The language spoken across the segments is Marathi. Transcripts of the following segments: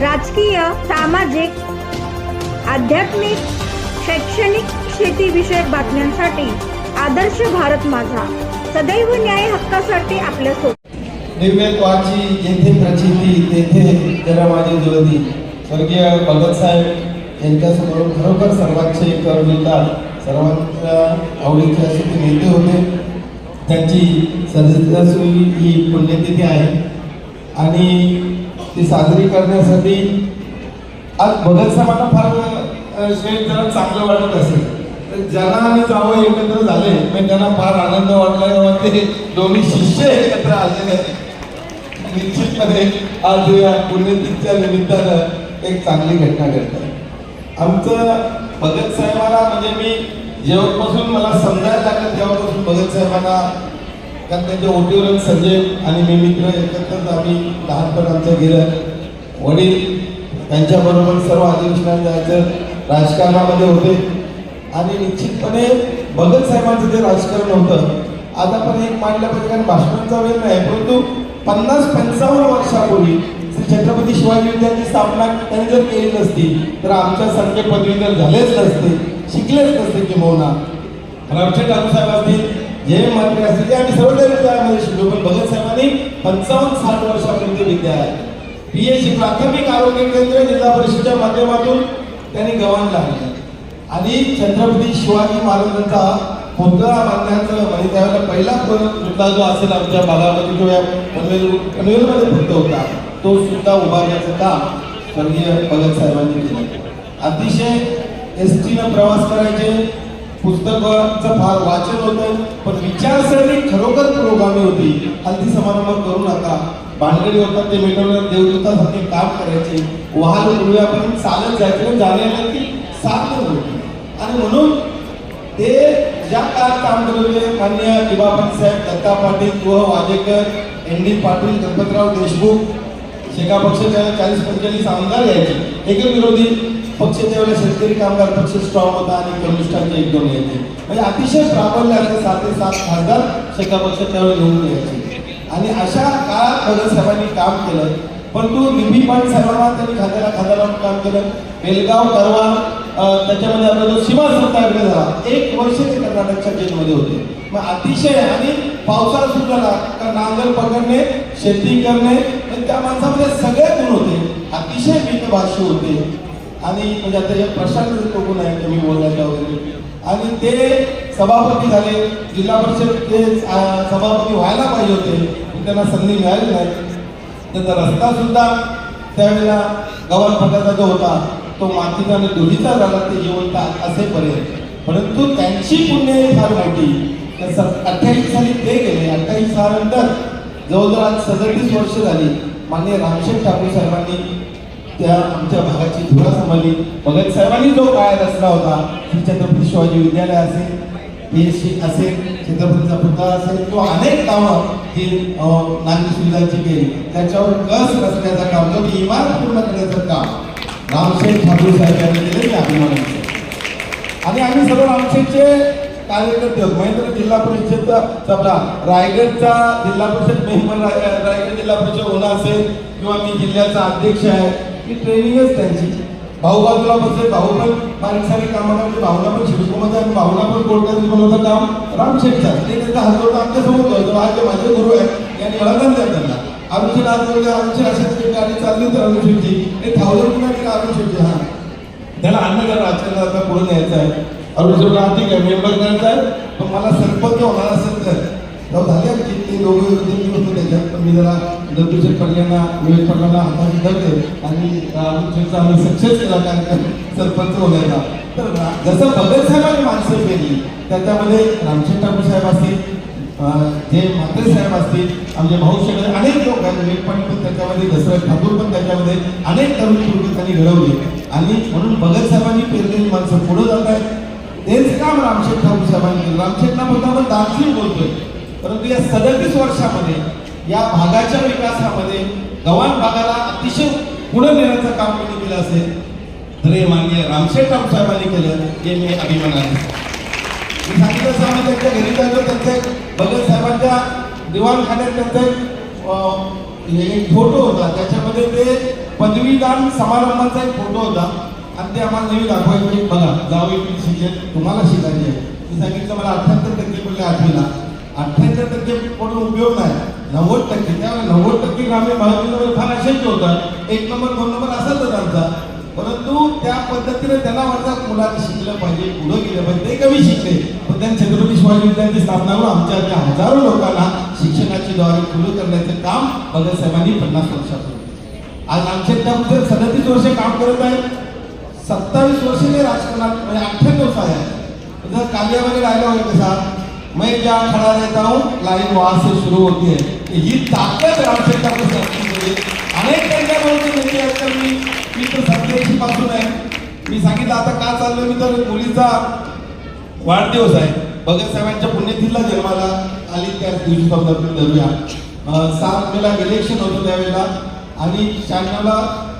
राजकीय सामाजिक आध्यात्मिक शैक्षणिक शेतीविषयक बातम्यांसाठी आदर्श भारत माझा. सदैव न्याय हक्कासाठी आपल्यासोबत दिव्यत्वाची जेथे प्रचिती तेथे जरा माझी जुळती स्वर्गीय भगतसाहेब यांच्यासमोर खरोखर सर्वांचे कर मिळतात सर्वांच्या आवडीचे असे ते नेते होते. त्यांची सदस्यसुई ही पुण्यतिथी आहे. आणि ती साजरी करण्यासाठी आज भगत साहेबांना फार श्रेय जरा चांगलं वाटत असेल. तर ज्यांना आणि जावं एकत्र झाले पण त्यांना फार आनंद वाटला. तेव्हा ते दोन्ही शिष्य एकत्र आलेले आहेत. निश्चितपणे आज या पुण्यतिथीच्या निमित्तानं एक चांगली घटना घडते. आमचं भगत साहेबांना म्हणजे मी जेव्हापासून मला समजायला लागलं तेव्हापासून भगत साहेबांना कारण त्यांच्या ओटीवरून संजय आणि मी मित्र एकत्रच आम्ही लहानपण आमचं गेलं वडील त्यांच्याबरोबर सर्व अधिवेशनात जायचं राजकारणामध्ये होते. आणि निश्चितपणे भगत साहेबांचं जे राजकारण होतं आता पण एक मांडलं पाहिजे कारण भाषणांचा वेळ नाही परंतु पन्नास पंचावन्न वर्षापूर्वी श्री छत्रपती शिवाजी विद्यालयाची स्थापना त्यांनी जर केली नसती तर आमच्या सारखे पदवीधर झालेच नसते शिकलेच नसते किंबहुना रामचे टाकू साहेब असतील जे मात्र असतील. ते आम्ही सर्व त्या विद्यालयामध्ये शिकलो. पण भगत साहेबांनी पंचावन्न साठ वर्षापर्यंत विद्यालय आहे. एच प्राथमिक आरोग्य केंद्र जिल्हा परिषदेच्या माध्यमातून त्यांनी गव्हाण लागले आणि छत्रपती शिवाजी महाराजांचा पुतळा बांधण्याचं म्हणजे त्यावेळेला पहिला पुतळा जो असेल आमच्या भागामध्ये किंवा पनवेलमध्ये फक्त होता तो सुद्धा उभारण्याचं काम स्वर्गीय भगत साहेबांनी केलं. अतिशय एस टीनं प्रवास करायचे. पुस्तकाचं फार वाचन होतं पण विचारसरणी खरोखर पुरोगामी होती. हल्दी समारंभ करू नका भानगडी होतात ते मिटवण्यात देवदूतासाठी काम करायचे. वाहन पूर्वी आपण चालत जायचं जाण्याला ती साधन होती आणि म्हणून ते ज्या काळात काम करत मान्य दिवापन साहेब दत्ता पाटील किंवा वाजेकर एन डी पाटील गणपतराव देशमुख शेका पक्षाच्या चाळीस पंचेचाळीस आमदार यायचे. एक विरोधी पक्ष वेळेला शेतकरी कामगार पक्ष स्ट्रॉंग होता आणि कम्युनिस्टांचे एक दोन यायचे म्हणजे अतिशय प्राबल्य असं सात ते सात खासदार शेका पक्ष वेळेला निवडून यायचे. आणि अशा काळात भगत साहेबांनी काम केलं. परंतु निंबी पाणी सर्वांना त्यांनी खात्याला खात्याला काम केलं. बेलगाव करवा त्याच्यामध्ये आपला जो सीमा सत्याग्रह झाला एक वर्ष ते कर्नाटकच्या जेलमध्ये होते. मग अतिशय आणि पावसाळा सुरू झाला. का नांगर पकडणे शेती करणे म्हणजे त्या माणसामध्ये सगळे गुण होते. अतिशय मितभाषी होते. आणि म्हणजे आता या प्रशांत कोण आहे तुम्ही बोलण्याच्या वगैरे? आणि ते सभापती झाले. जिल्हा परिषद ते सभापती व्हायला पाहिजे होते. पण त्यांना संधी मिळाली नाही. त्याचा रस्ता सुद्धा त्यावेळेला गव्हाण फटाचा जो होता तो मातीचा आणि धुळीचा झाला ते जिवंत असेपर्यंत. परंतु त्यांची पुण्य फार मोठी. अठ्ठावीस साली ते गेले. अठ्ठावीस सालानंतर जवळजवळ आज सदतीस वर्ष झाली. माननीय रामशेठ ठाकूर साहेबांनी त्या आमच्या भागाची धुरा सांभाळली भगत साहेबांनी जो काळ रचला होता श्री छत्रपती शिवाजी विद्यालय असेल पीएससी असेल छत्रपतीचा पुतळा असेल किंवा अनेक कामं जी नागरी सुविधांची केली. त्याच्यावर कस रचण्याचं काम जो इमारत पूर्ण करण्याचं काम रामशेठ ठाकूर साहेब यांनी केलं मी आणि आम्ही सर्व रामशेठचे कार्यकर्ते महेंद्र जिल्हा परिषदचा आपला रायगडचा जिल्हा परिषद मेहमान रायगड जिल्हा परिषद होणं असेल किंवा मी जिल्ह्याचा अध्यक्ष आहे ही ट्रेनिंगच त्यांची. भाऊ बाजूला बसले भाऊ पण बारीक सारी कामं करते भाऊला पण शिवकुमारचा आणि भाऊला पण कोर्टात बनवलं काम रामशेठचा. ते त्यांचा हातोट आमच्यासमोर होतो. होतं आज माझे गुरु आहेत यांनी मला द्या त्यांना. आमचे नातवंड बोलले अशाच काही गाडी चालली तर अरुणशेठची हे थावलं पुन्हा केलं अरुणशेठची हा. त्याला अन्न जर राजकारणात आता पुढे न्यायचं आहे. अरुण हा ठीक आहे मेंबर करायचा आहे. पण मला सरपंच होणार असेल तर. तेव्हा झाले की दोघे दोघं दोन होते त्याच्यात. पण मी जरा दत्तूशेठ कल्याणा विवेक पटलांना हाताने धरले आणि अरुणशेठचा आम्ही सक्सेस केला कार्यक्रम सरपंच बोलायला तर जसं भगत साहेबांनी माणसं केली त्याच्यामध्ये रामशेठ ठाकूर साहेब असतील जे म्हात्रे साहेब असतील आमचे भाऊ शेकडे अनेक लोक आहेत. विवेक पाटील पण त्याच्यामध्ये दशरथ ठाकूर पण त्याच्यामध्ये अनेक तरुण पूर्वी त्यांनी घडवली. आणि म्हणून भगत साहेबांनी पेरलेली माणसं पुढे जात आहेत. तेच काम रामशेठ ठाकूर साहेबांनी केलं. रामशेठना फक्त आपण दानशील बोलतोय. परंतु या सदतीस वर्षामध्ये या भागाच्या विकासामध्ये गव्हाण भागाला अतिशय पुढे नेण्याचं काम कोणी केलं असेल तर हे माननीय रामशेठ रामसाहेबांनी साहेबांनी केलं हे मी अभिमानाने मी सांगितलं असं त्यांच्या घरी जायचो त्यांचे भगत साहेबांच्या दिवाणखान्यात त्यांचं एक, फोटो होता. त्याच्यामध्ये ते पदवीदान समारंभाचा एक फोटो होता. आणि ते आम्हाला नेहमी दाखवायचे बघा जाऊ शिक्षण तुम्हाला शिकायचे मी सांगितलं मला अठ्ठ्याहत्तर टक्के पडले आठवीला. अठ्ठ्याहत्तर टक्के पडून उपयोग नाही. नव्वद टक्के. त्यामुळे नव्वद टक्के ग्रामीण भागातील फार असेच होतं एक नंबर दोन नंबर असाच आमचा. परंतु त्या पद्धतीने त्यांना वाटतात मुलांनी शिकलं पाहिजे पुढं गेलं पाहिजे. ते कमी शिकले. पण त्यांनी छत्रपती शिवाजी विद्यालयाची स्थापना आमच्या त्या हजारो लोकांना शिक्षणाची द्वारे खुलं करण्याचं काम भगत पन्नास वर्षात केलं. आज आमच्या त्यामध्ये सदतीस वर्ष काम करत आहेत. सत्तावीस वर्ष ते राजकारणात म्हणजे अठ्ठ्याण्णव साल आहे. जर कालियामध्ये राहिला होता कसा मैं क्या खड़ा रहता हूँ हो, लाइन वहां से शुरू होती. है ही ताकद रामशेठ ठाकूर अनेक त्यांच्या बरोबर नेते तर मी मी तर सत्याऐंशी पासून आहे. मी सांगितलं आता का चाललं मी तर मुलीचा वाढदिवस आहे. भगत साहेबांच्या पुण्यतिथीला जन्माला आली त्याच दिवशी समजा धरूया. सात मेला इलेक्शन होतं त्यावेळेला. आणि शहाण्णवला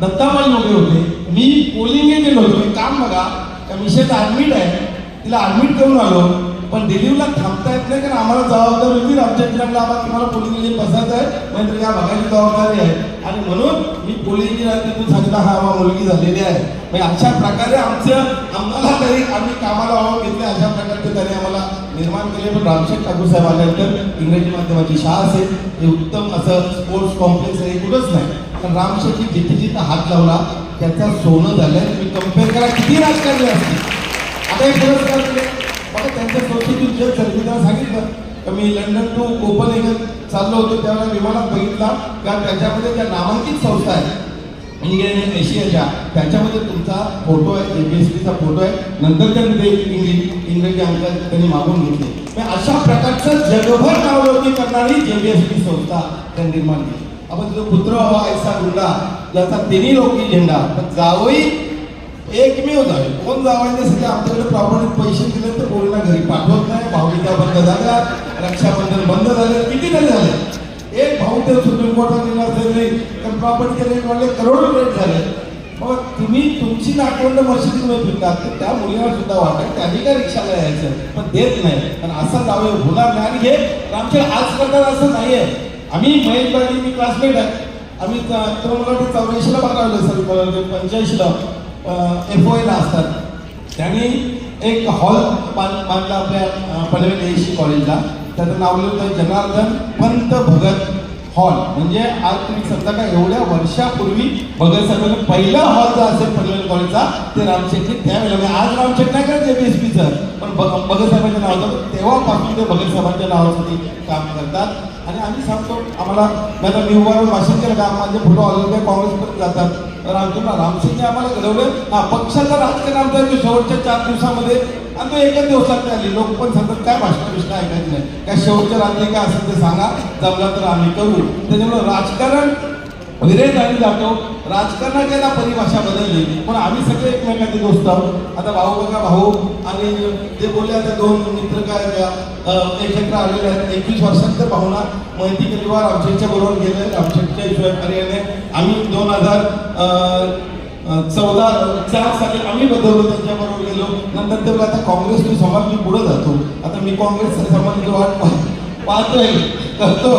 दत्तामाई उभे होते. मी पोलिंग एजंट होतो मी काम बघा. त्या मिशेत ऍडमिट आहे. तिला ऍडमिट करून आलो. पण दिल्लीला थांबता येत नाही कारण आम्हाला जबाबदारी होती आमच्या आम्हाला तुम्हाला पोलीस इंजिनियर बसायचं आहे. म्हणजे या भागाची जबाबदारी आहे. आणि म्हणून मी पोलीस इंजिनियर तिथून सांगितलं हा मुलगी झालेली आहे. म्हणजे अशा प्रकारे आमचं आम्हाला तरी आम्ही कामाला वाव घेतले अशा प्रकारचे त्यांनी आम्हाला निर्माण केले. पण रामशेठ ठाकूर साहेब आल्यानंतर इंग्रजी माध्यमाची शाळा असेल हे उत्तम असं स्पोर्ट्स कॉम्प्लेक्स आहे कुठंच नाही. पण रामशेठची जिथे जिथे हात लावला त्याचा सोनं झालंय. तुम्ही कंपेअर करा किती राजकारणी असतील? आता हे पुरस्कार मला त्यांच्या संस्थेतून जग झाले मी त्यांना सांगितलं तर मी लंडन टू कोपनहेगन चाललो होतो त्यावेळेला विमानात बघितला का त्याच्यामध्ये त्या नामांकित संस्था आहेत इंडियन आणि एशियाच्या त्याच्यामध्ये तुमचा फोटो आहे जे बी एस पीचा फोटो आहे. नंतर त्यांनी ते इंग्लिश इंग्रजी अंक त्यांनी मागून घेतले. म्हणजे अशा प्रकारचं जगभर नावलौकिक करणारी पी संस्था त्यांनी निर्माण केली. आपण जो पुत्र हवा ऐसा गुंडा ज्याचा तिन्ही लोकी झेंडा. पण जावई एकमेव जावे कोण जावायचे सगळे आमच्याकडे प्रामाणिक पैसे दिले तर कोणीला घरी पाठवत नाही. भाविका बंद झाल्या रक्षाबंधन बंद झाले. किती तरी झाले? एक भाऊ तर सुप्रीम कोर्टात येणार झाले तर प्रॉपर्टी केले वाढले करोडो रेट झाले. मग तुम्ही तुमची नातवंड मशिदीमध्ये फिरतात तर त्या मुलीला सुद्धा वाटत त्यांनी काय रिक्षाला यायचं पण देत नाही. पण असं जावे होणार नाही. आणि हे आमच्या आज प्रकार असं नाही आहे आम्ही महेश बाजी मी क्लासमेट आहे. आम्ही तर मला चौऱ्याऐंशीला बघावलं सर पंच्याऐंशीला. एफ ओ एला असतात. त्यांनी एक हॉल बांध बांधला आपल्या अं, पनवेल एशी कॉलेजला. त्याचं नाव लिहिलं होतं जनार्दन पंत भगत हॉल म्हणजे आज तुम्ही समजा का एवढ्या वर्षापूर्वी भगत साहेबांनी पहिला हॉल जो असेल पनवेल कॉलेजचा ते रामशेट्टी त्यावेळेला म्हणजे आज रामशेट नाही करायचं बीएसपीचं पण भग भगत साहेबांच्या नावाचं तेव्हापासून ते भगत साहेबांच्या नावासाठी काम करतात. आणि आम्ही सांगतो आम्हाला मी आता मी उभारून भाषण केलं का? माझे फोटो ऑल इंडिया काँग्रेसपर्यंत जातात. तर आमच्या ना आम्हाला घडवलं हा पक्षाचं राजकारण आमचं शेवटच्या चार दिवसामध्ये आणि तो एकच दिवसात नाही आली लोक पण सांगतात काय भाषण कृष्ण ऐकायचं नाही. काय शेवटच्या रात्री काय असेल ते सांगा. जमला तर आम्ही करू. त्याच्यामुळे राजकारण विरेज आम्ही जातो. राजकारणाची आता परिभाषा बदलली. पण आम्ही सगळे एकमेकांचे दोस्त आहोत. आता भाऊ बघा भाऊ आणि ते बोलले आता दोन मित्र काय अं, एकत्र आलेले आहेत. एकवीस वर्षांतर भावना मैत्री परिवार आमच्या बरोबर गेले. आमच्या शिवाय पर्यायाने आम्ही दोन हजार चौदा चार साली आम्ही बदललो त्यांच्याबरोबर. गेलो. नंतर ते आता काँग्रेस तू समाज मी पुढे जातो. आता मी काँग्रेस समाजाची वाट पाहतोय करतो.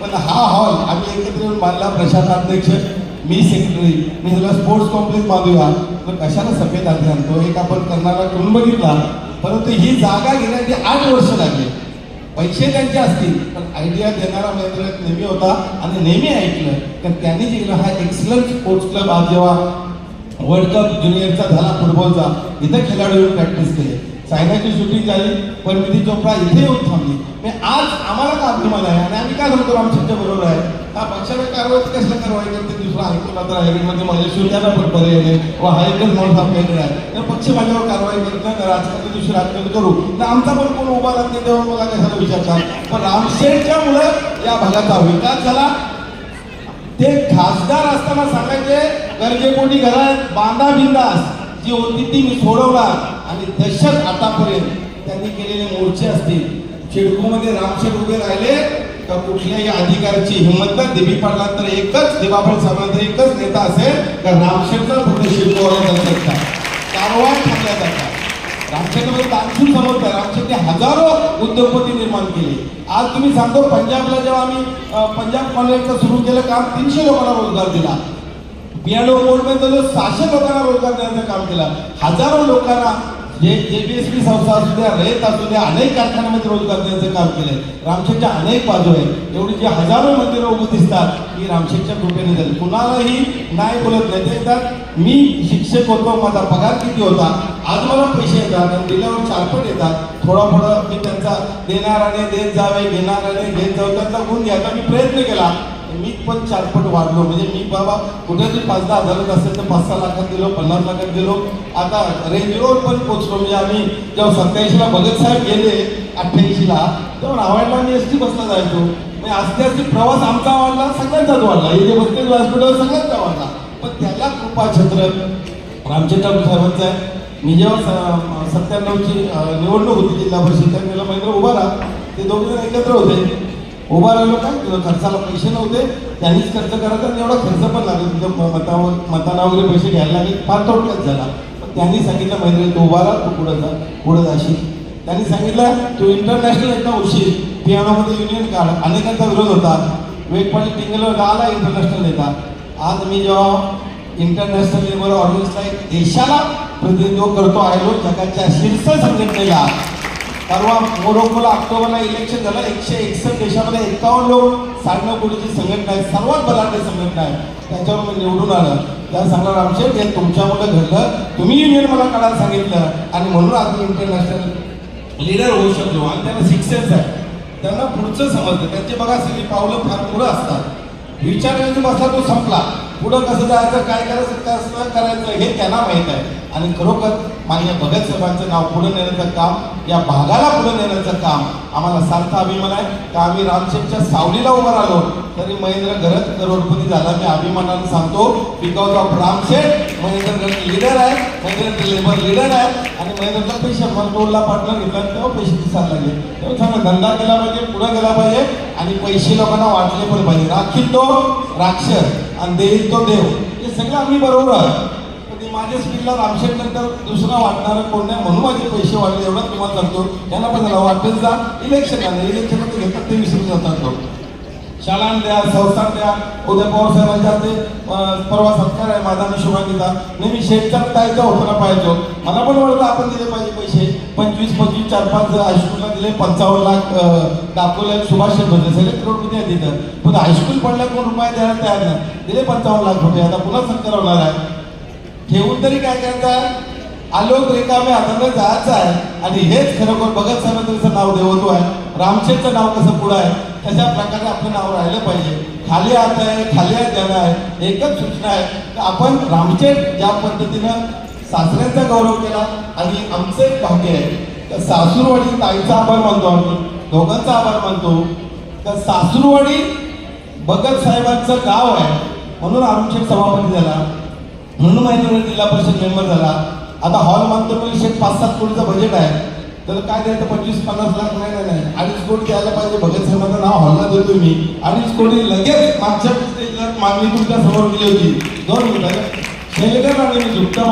पण हा हॉल आम्ही एकत्र येऊन बांधला प्रशासनाध्यक्ष मी सेक्रेटरी मी त्याला स्पोर्ट्स कॉम्प्लेक्स बांधूया. पण कशाला सफेद आधी आणतो? एक आपण करणारा करून बघितला. परंतु ही जागा घेण्याची आठ वर्ष लागली. पैसे त्यांचे असतील पण आयडिया देणारा महेंद्र नेहमी होता आणि नेहमी ऐकलं. तर त्यांनी जिंकलं हा एक्सलन्स स्पोर्ट्स क्लब आज जेव्हा वर्ल्ड कप ज्युनियरचा झाला फुटबॉलचा. इथं खेळाडू येऊन प्रॅक्टिस केले. सायनाची शूटिंग झाली पण विधी चोप्रा इथे येऊन थांबली. आज आम्हाला का अभिमान आहे? आणि आम्ही काय म्हणतो आमच्या बरोबर आहे? हा पक्षाने कारवाई कसं कारवाई करते? दुसरा हायकोर्ट आता हायकोर्टमध्ये माझ्या शून्याला पण पर्याय व हायकोर्ट एकच माणूस आपल्याकडे आहे तर पक्ष माझ्यावर कारवाई करत नाही तर राजकारणी दुसरी राजकारण करू. तर आमचा पण कोण उभा राहते तेव्हा मला कशाला विचारता पण रामशेठच्या मुलं या भागाचा विकास झाला. ते खासदार असताना सांगायचे गरजेपोटी घरात बांधा बिंदास जी होती ती मी सोडवणार. आणि दशक आतापर्यंत त्यांनी केलेले मोर्चे असतील. शिडकोमध्ये रामशेठ उभे राहिले तर कुठल्याही अधिकाराची हिंमत नाही. देवी पडला तर एकच देवाफळ साहेबांचा एकच नेता असेल तर रामशेठचा फक्त शिडकोवाला कारवाई थांबल्या जातात. रामशेठमध्ये दानशूर समजत रामशेठने हजारो उद्योगपती निर्माण केले. आज तुम्ही सांगतो पंजाबला जेव्हा आम्ही पंजाब कॉलेजचं सुरू केलं काम तीनशे लोकांना रोजगार दिला. पियानो बोर्डमध्ये तर सहाशे लोकांना रोजगार देण्याचं काम केलं. हजारो लोकांना जे जे बी एस पी संस्था असू द्या रयत असू द्या अनेक कारखान्यामध्ये रोजगार देण्याचं काम केलंय. रामशेठच्या अनेक बाजू आहेत एवढी जी हजारो मंदिरं उभी दिसतात ही रामशेठच्या कृपेने झाली. कुणालाही नाही बोलत नाही. ते येतात मी शिक्षक होतो माझा पगार किती होता? आज मला पैसे येतात आणि दिल्यावर चारपट येतात. थोडा थोडा मी त्यांचा देणाराने देत जावे घेणाराने देत जावे त्यांचा गुण घ्यायचा मी प्रयत्न केला. मी पण चारपट वाढलो. म्हणजे मी बाबा कुठेतरी पाच दहा हजारात असेल तर पाच सहा लाखात दिलो पन्नास लाखात दिलो आता रेल्वेवर पण पोचलो म्हणजे आम्ही जेव्हा सत्याऐंशीला भगत साहेब गेले अठ्ठ्याऐंशीला तेव्हा रावायला मी एस टी बसला जायचो. म्हणजे असते असते प्रवास आमचा वाढला सगळ्यांचाच वाढला. हे जे बसते हॉस्पिटल सगळ्यांचा वाढला. पण त्याला कृपा छत्र रामचंद्र साहेबांचं आहे. मी जेव्हा स- सत्त्याण्णवची निवडणूक होती जिल्हा परिषद त्यावेळेला महेंद्र उभा राहा ते दोघे जण एकत्र होते. उभा राहिलो काय? केलं खर्चाला पैसे नव्हते त्यांनीच खर्च करायचा आणि एवढा खर्च पण लागला. तुझ्या म्हणजे म- मतावर मताना वगैरे पैसे घ्यायला लागले. फार थोडक्यात झाला. पण त्यांनी सांगितलं माहिती तू उभा राहा तू पुढे जा पुढे जाशील. त्यांनी सांगितलं तू इंटरनॅशनल एकदा उशीर. पियानोमध्ये युनियन काढ. अनेकांचा विरोध होता. वेगपाणी टिंगलवर आला इंटरनॅशनल नेता. आज मी जेव्हा इंटरनॅशनल लेवल ऑर्गन्सला एक देशाला प्रतिनिधित्व करतो आहे जगाच्या शीर्ष संघटनेला. परवा मोरोकोला ऑक्टोबरला इलेक्शन झालं. एकशे एकसष्ट देशामध्ये एकावन्न लोक साडेनऊ संघटना आहे सर्वात बलाढ्य संघटना आहे. त्याच्यावर मी निवडून आलं. त्या सांगणार आमचे हे तुमच्यामुळे घडलं. तुम्ही युनियन मला काढायला सांगितलं. आणि म्हणून आज मी इंटरनॅशनल लीडर होऊ शकलो. आणि त्यांना सिक्सेस आहे. त्यांना पुढचं समजतं त्यांचे बघा सगळी पावलं फार पुढं असतात. विचार करायचं बसला तो संपला. पुढं कसं जायचं काय करायचं कसं करायचं हे त्यांना माहीत आहे. आणि खरोखर मान्य भगत साहेबांचं नाव पुढे नेण्याचं काम या भागाला पुढे नेण्याचं काम आम्हाला सार्थ अभिमान आहे. का आम्ही रामशेठच्या सावलीला उभं राहिलो. तरी महेंद्र घरत करोडपती झाला. मी अभिमानाने सांगतो because of Ramsheth Mahendra Gharat leader आहे. महेंद्र लेबर लीडर आहे. आणि महेंद्रचा पैसे मला पार्टनर घेतला तेव्हा पैसे दिसायला लागले. तेव्हा सांगा धंदा केला पाहिजे पुढे गेला पाहिजे. आणि पैसे लोकांना वाटले पण पाहिजे. राखील तो राक्षस आणि देईल तो देव. हे सगळं आम्ही बरोबर आहे माझ्या स्किलला रामशेठ नंतर दुसरा वाटणार कोण नाही म्हणून माझे पैसे वाढले एवढा तुम्हाला सांगतो त्यांना पण झाला वाटत जा. इलेक्शन आले इलेक्शनमध्ये घेतात ते विसरून जातात लोक. शालान द्या संस्थान द्या उद्या पवार साहेबांच्या ते परवा सत्कार आहे माझा मी शुभांगीता नाही मी शेतचा तायचा होताना पाहिजे. मला पण वाटतं आपण दिले पाहिजे पैसे. पंचवीस पंचवीस चार पाच हायस्कूलला दिले पंचावन्न लाख दाखवले सुभाष शेठ होते सगळे करोडपती आहेत तिथं पण हायस्कूल पडल्या कोण रुपये द्यायला तयार नाही. दिले पंचावन्न लाख रुपये. आता पुन्हा सत्कार होणार आहे. ठेवून तरी काय करायचं आलोक रिकामे हाताने जायचं आहे. आणि हेच खरोखर भगत साहेबांचं नाव देवतो आहे. रामशेठचं नाव कसं पुढं आहे? तशा प्रकारे आपलं नाव राहिलं पाहिजे. खाली हात आहे खाली हात द्यायला आहे. एकच सूचना आहे. की आपण रामशेठ ज्या पद्धतीनं सासऱ्यांचा गौरव केला आणि आमचं एक भाग्य आहे. तर सासूरवाडी ताईचा आभार मानतो आम्ही. दोघांचा आभार मानतो. तर सासूरवाडी भगत साहेबांचं गाव आहे. म्हणून आमचे सभापती झाला. म्हणून माहिती जिल्हा परिषद मेंबर झाला. आता हॉल मागतो म्हणजे पाच सात कोटीचा बजेट आहे. तर काय द्यायचं? पंचवीस पन्नास लाख? नाही नाही अडीच कोटी द्यायला पाहिजे. भगत साहेबांचं नाव हॉलला देतो मी. अडीच कोटी लगेच मागच्या मागणी तुमच्यासमोर दिली होती. दोन मिनिटं शेलकर आणि मी झुकता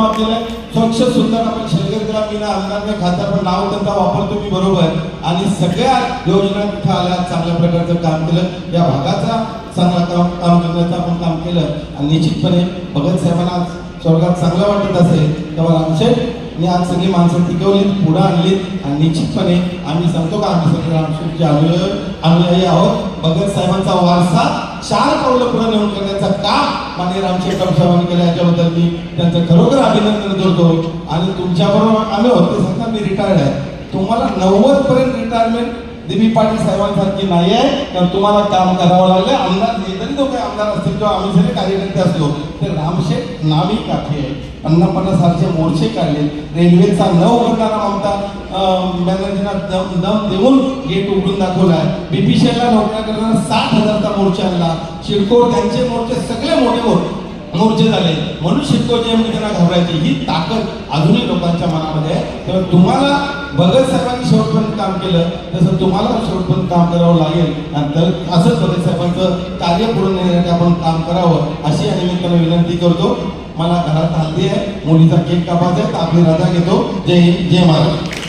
स्वच्छ सुंदर आपण शेलकरला मी ना आमदार खात्या पण नाव त्यांचा वापरतो मी बरोबर. आणि सगळ्या योजना कुठं आल्या चांगल्या प्रकारचं काम केलं. या भागाचा चांगला काम काम करण्याचं आपण काम केलं आणि निश्चितपणे भगत साहेबांना आज स्वर्गात चांगलं वाटत असेल तेव्हा आमचे मी आज सगळी माणसं टिकवलीत पुढं आणलीत आणि निश्चितपणे आम्ही सांगतो का आम्ही सगळे रामशेठचे अनुय अनुयायी आहोत. भगत साहेबांचा वारसा चार पावलं पुढे नेऊन करण्याचं काम माननीय रामशेठ साहेबांनी केलं. याच्याबद्दल मी त्यांचं खरोखर अभिनंदन करतो. आणि तुमच्याबरोबर आम्ही होते सांगता मी रिटायर्ड आहे. तुम्हाला नव्वद पर्यंत रिटायरमेंट दिबी पाटील साहेबांसारखी नाही आहे कारण तुम्हाला काम करावं लागलं आमदार जरी तो काही आमदार असतील किंवा आम्ही जरी कार्यकर्ते असलो तर रामशेठ नावी काठी आहे अण्णापन्ना पन्नास मोर्चे काढले. रेल्वेचा न उघडणारा ममता बॅनर्जीना बॅनर्जींना दम दम देऊन गेट उघडून दाखवला आहे बीपीसीएलला नोकऱ्या करणारा साठ हजारचा मोर्चा आणला. शिडकोड त्यांचे मोर्चे सगळे मोठे मोठे मोर्चे झाले. म्हणून शिडकोचे त्यांना घाबरायची. ही ताकद अजूनही लोकांच्या मनामध्ये आहे. तेव्हा तुम्हाला भगत साहेबांनी शेवटपर्यंत काम केलं. तसं तुम्हाला शेवटपर्यंत काम करावं लागेल. आणि तर असंच भगत साहेबांचं कार्य पूर्ण येण्यासाठी आपण काम करावं अशी या निमित्तानं विनंती करतो. मला घरात हल्दी आहे मुलीचा केक कापायचा आहे तर आपली रजा घेतो. जय हिंद जय महाराष्ट्र.